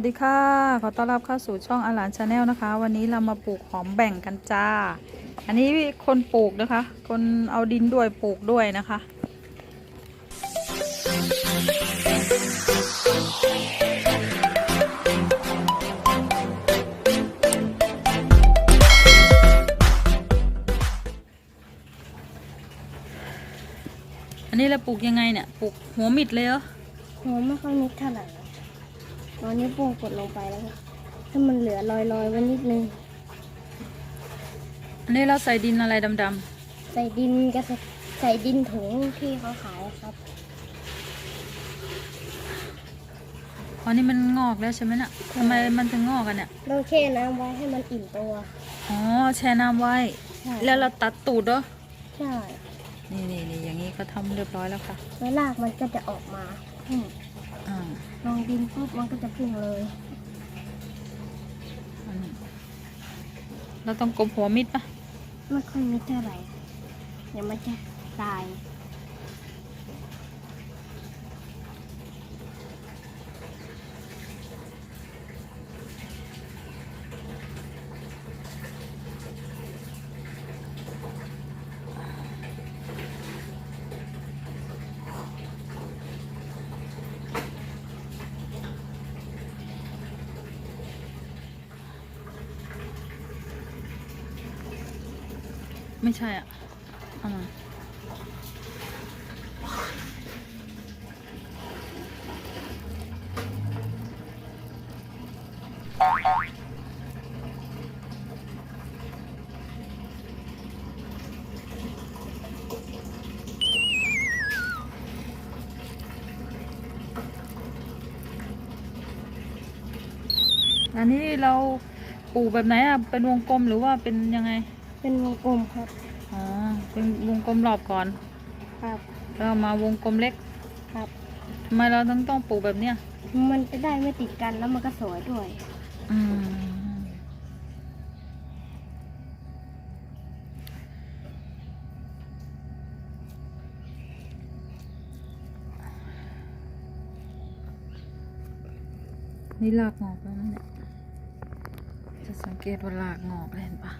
วัสดีค่ะ ขอต้อนรับเข้าสู่ช่องอาหลานชาแนลนะคะ วันนี้เรามาปลูกหอมแบ่งกันจ้า อันนี้คนปลูกนะคะ คนเอาดินด้วยปลูกด้วยนะคะ อันนี้เราปลูกยังไงเนี่ย ปลูกหัวมิดเลยเหรอหอมไม่ค่อยนิดเท่าไหร่ ตอนนี้โป้งกดลงไปแล้วครับถ้ามันเหลือลอยๆไว้นิดนึง อันนี้เราใส่ดินอะไรดำใส่ดินก็ใส่ใส่ดินถุงที่เขาขายครับ ๆอ๋อนี่มันงอกแล้วใช่ไหมน่ะทำไมมันถึงงอกกันเนี่ยต้องแช่น้ำไว้ให้มันอิ่มตัว อ๋อแช่น้ำไว้ ใช่ แล้วเราตัดตูดเหรอใช่ นี่นี่นี่อย่างนี้ก็ทำเรียบร้อยแล้วค่ะ แล้วรากมันก็จะออกมาอืมอ่า ลงดินปุ๊บมันก็จะพุ่งเลยอันนี้เราต้องกลมหัวมิดปะไม่ค่อยนิดเท่าไหร่เดี๋ยวมันจะตาย ไม่ใช่อะเอามาอันนี้เราปลูกแบบไหนอะ เป็นวงกลมหรือว่าเป็นยังไง เป็นวงกลมครับ อ๋อเป็นวงกลมรอบก่อน ครับ แล้วเอามาวงกลมเล็กครับ ทำไมเราต้องต้องปลูกแบบเนี้ย มันจะได้ไม่ติดกันแล้วมันก็สวยด้วย อืม นี่รากงอกแล้วนะเนี่ย จะสังเกตว่ารากงอกเลยเห็นปะ